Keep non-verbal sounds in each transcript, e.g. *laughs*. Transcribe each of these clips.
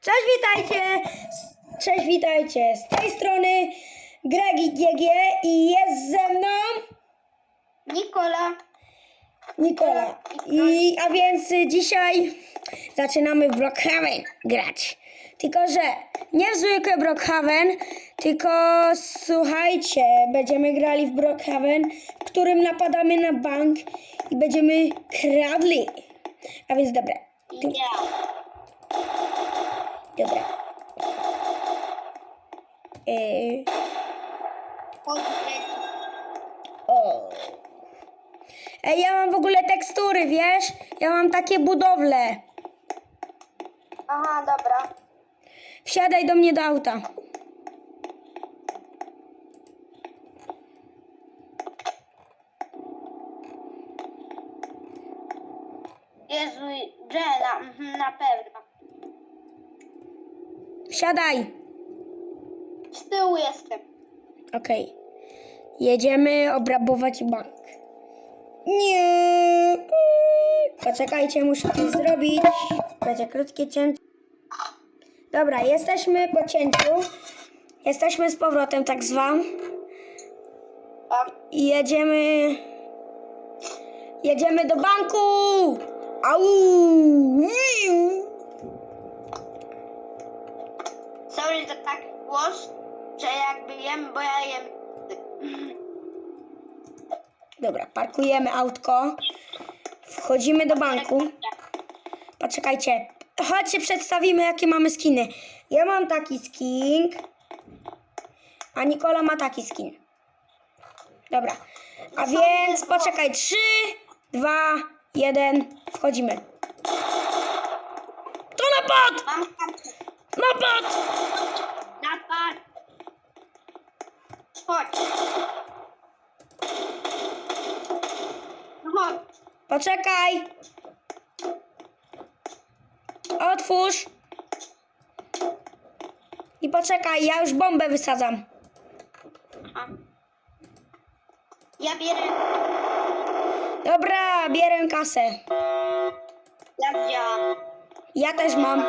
Cześć, witajcie! Cześć, witajcie! Z tej strony Gregi GG i jest ze mną Nikola. Nikola. I, a więc dzisiaj zaczynamy w Brookhaven grać. Tylko, że nie w zwykłe Brookhaven, tylko słuchajcie, będziemy grali w Brookhaven, w którym napadamy na bank i będziemy kradli. A więc dobra. Ty, Ja. Dobra. Yy. O. Ej, ja mam w ogóle tekstury, wiesz? Ja mam takie budowle. Aha, dobra. Wsiadaj do mnie do auta. Jezu, Jenna, mhm, na pewno. Wsiadaj. Z tyłu jestem. Okej. Jedziemy obrabować bank. Nie. Poczekajcie, muszę to zrobić. Będzie krótkie cięcie. Dobra, jesteśmy po cięciu. Jesteśmy z powrotem, tak zwam. I jedziemy. Jedziemy do banku! Au! Iu! Sorry za tak głos, że jakby jem, bo ja jem. Dobra, parkujemy autko. Wchodzimy do banku. Poczekajcie. Chodźcie, przedstawimy, jakie mamy skiny. Ja mam taki skin. A Nikola ma taki skin. Dobra. A więc poczekaj. 3, 2, 1. Wchodzimy. To napad! Mam kartę. Napad! Napad. Chodź. No Chodź. Poczekaj. Otwórz. I poczekaj, ja już bombę wysadzam. Aha. Ja bierę. Dobra, bierę kasę. Ja wziąłam. Ja też mam.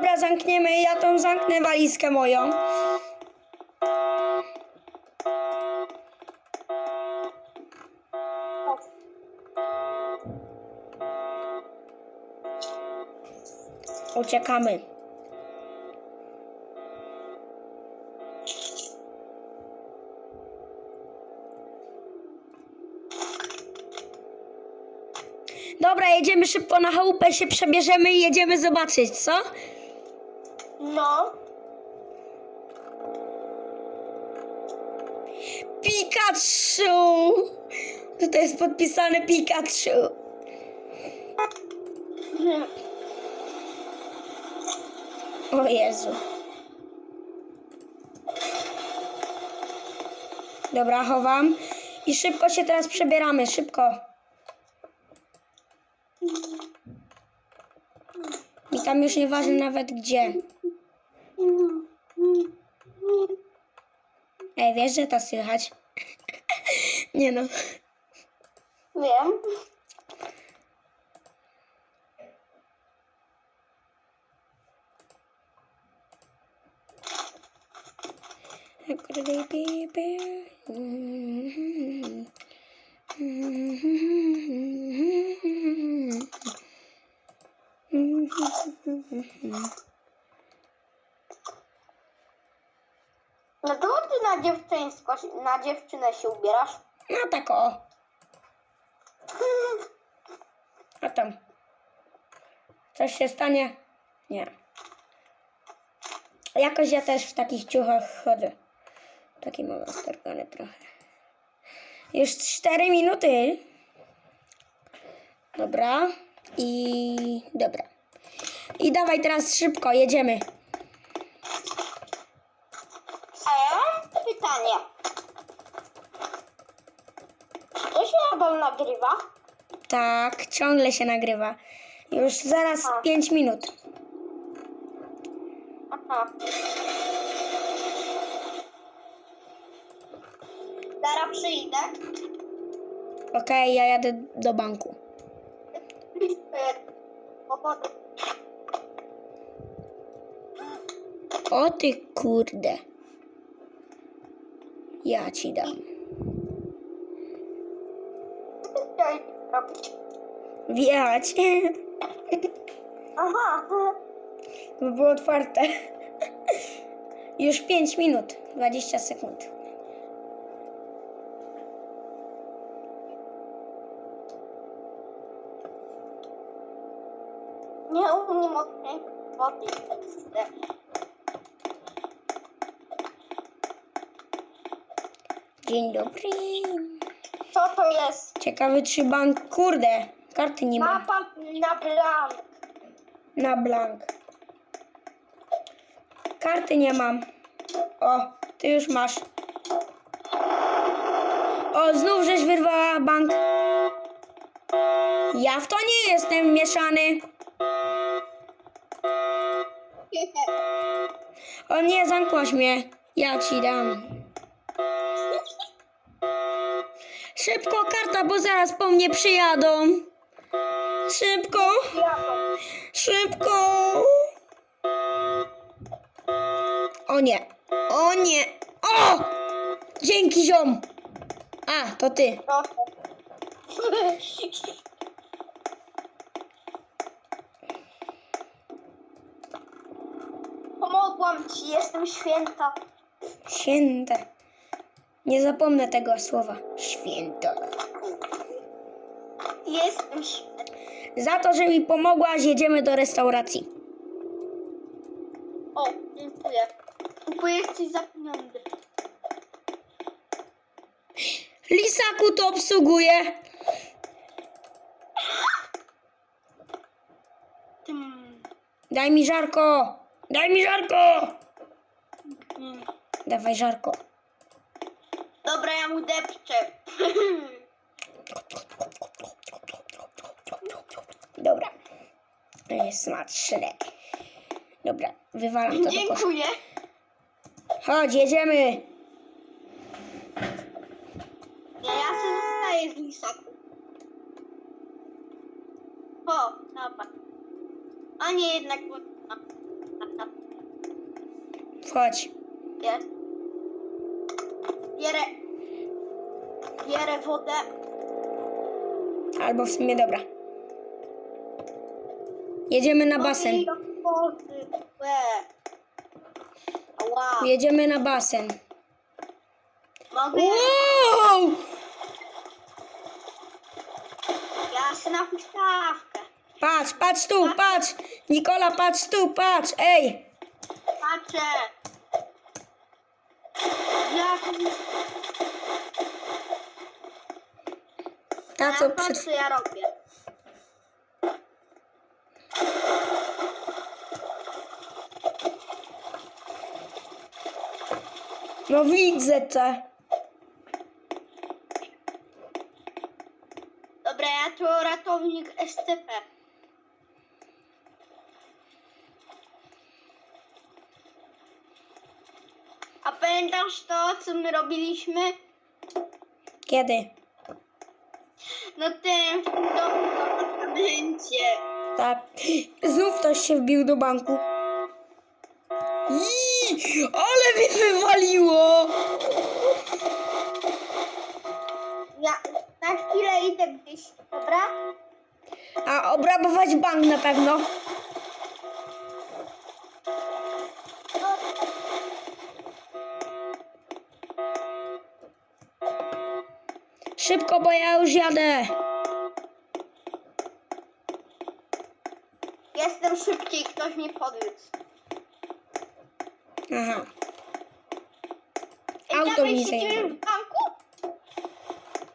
Dobra, zamkniemy. Ja tą zamknę walizkę moją. Uciekamy. Dobra, jedziemy szybko na chałupę, się przebierzemy i jedziemy zobaczyć, co? No. Pikachu! Tutaj jest podpisane Pikachu. O Jezu. Dobra, chowam. I szybko się teraz przebieramy, szybko. I tam już nieważne nawet gdzie. Ej, wiesz, że to słychać? Nie no. Wiem. No na dziewczyńsko, na dziewczynę się ubierasz? No tak o. A tam. Coś się stanie? Nie. Jakoś ja też w takich ciuchach chodzę. Taki mam roztargany trochę. Już 4 minuty. Dobra. I dobra. I dawaj teraz szybko, jedziemy. A ja mam pytanie. Czy to się nadal nagrywa? Tak, ciągle się nagrywa. Już zaraz A. 5 minut. Aha. Zaraz przyjdę. Okej, ja jadę do banku. *laughs* O ty kurde. Ja ci dam. Robić? Wjechać. Aha. By było otwarte. Już 5 minut, 20 sekund. Nie umiem odkręcić wody. Dzień dobry. Co to jest? Ciekawy czy bank. Kurde, karty nie mam. Mapa na blank. Na blank. Karty nie mam. O, ty już masz. O, znów żeś wyrwała bank. Ja w to nie jestem mieszany. *laughs* O nie, zamkłaś mnie. Ja ci dam. Szybko karta, bo zaraz po mnie przyjadą. Szybko. Szybko! O nie! O nie! O! Dzięki ziom! A, to ty. Pomogłam ci, jestem święta. Święte. Nie zapomnę tego słowa. Święto. Jestem święta. Za to, że mi pomogłaś, jedziemy do restauracji. O, dziękuję. Kupuję coś za pieniądze. Lisaku to obsługuje. Tym. Daj mi żarko. Daj mi żarko. Mm. Dawaj żarko. Dobra, ja mu depczę. *laughs* Dobra. To jest smaczne. Dobra, wywalam to. Dziękuję. Chodź, jedziemy. Ja się zostaję z lisaku. O, dobra. A nie, jednak... a, a, a, Chodź. Jest. Bierę... Bierę wodę. Albo w sumie dobra. Jedziemy na basen. Jedziemy na basen. Mogę? Wow! Ja na huśtawkę. Patrz, patrz tu, patrz! Nikola, patrz tu, patrz! Ej! Patrzę. Jak... Ta co patrzę, przed... co ja robię. No widzę cię. Dobra, ja tu ratownik SCP. A pamiętasz to, co my robiliśmy? Kiedy? No tym, w tym domu apartamencie. Tak. Znów ktoś się wbił do banku. Ii, ale mi wywaliło! Ja na chwilę idę gdzieś, dobra? A obrabować bank na pewno. Szybko, bo ja już jadę. jestem szybciej, ktoś mnie podwiózł. Aha. Ej, Auto dawaj, mi siedzimy zajęło. w banku?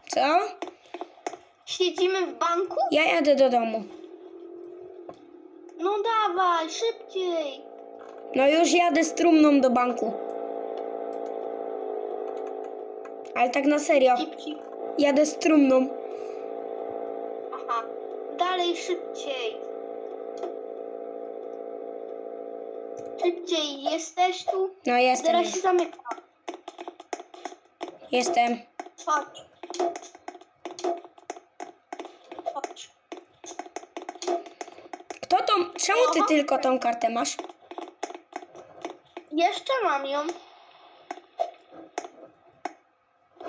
Co? Siedzimy w banku? Ja jadę do domu. No dawaj, szybciej. No już jadę z trumną do banku. Ale tak na serio. Szybciej. Jadę z trumną. Aha. Dalej szybciej. Szybciej, jesteś tu? No jestem już. się zamyka. Jestem. Chodź. Chodź. Kto tą, czemu ty Aha. tylko tą kartę masz? Jeszcze mam ją.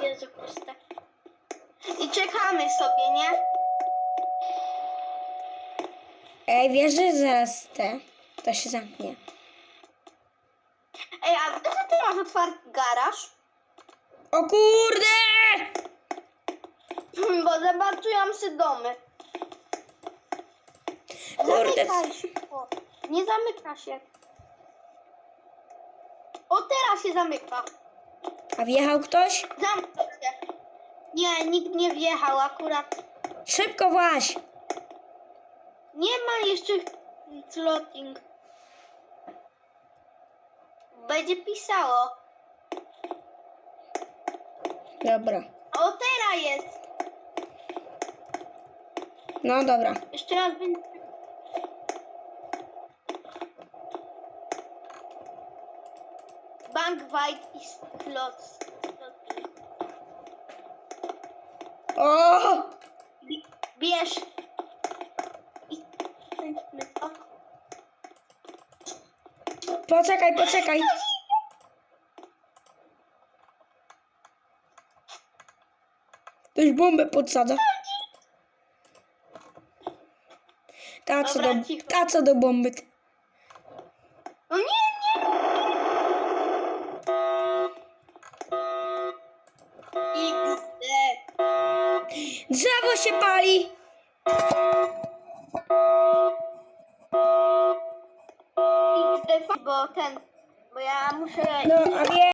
Jezu Chryste. I czekamy sobie, nie? Ej, wiesz, że zaraz te, to się zamknie. Ej, a wiesz, że ty masz otwarty garaż? O kurde! Bo zobaczyłam się domy. Kurde. Zamykaj szybko. Nie zamyka się. O, teraz się zamyka. A wjechał ktoś? Zamknął się. Nie, nikt nie wjechał akurat. Szybko właź! Nie ma jeszcze floating. Będzie pisało. Dobra. O, teraz jest. No dobra. Jeszcze raz będzie. Bank white is closed. O! Bi- Bierz. Poczekaj, poczekaj. Ktoś bombę podsadza. Ta co, do, ta co do bomby. Drzewo się pali! XD, bo ten, bo ja muszę No, a wie...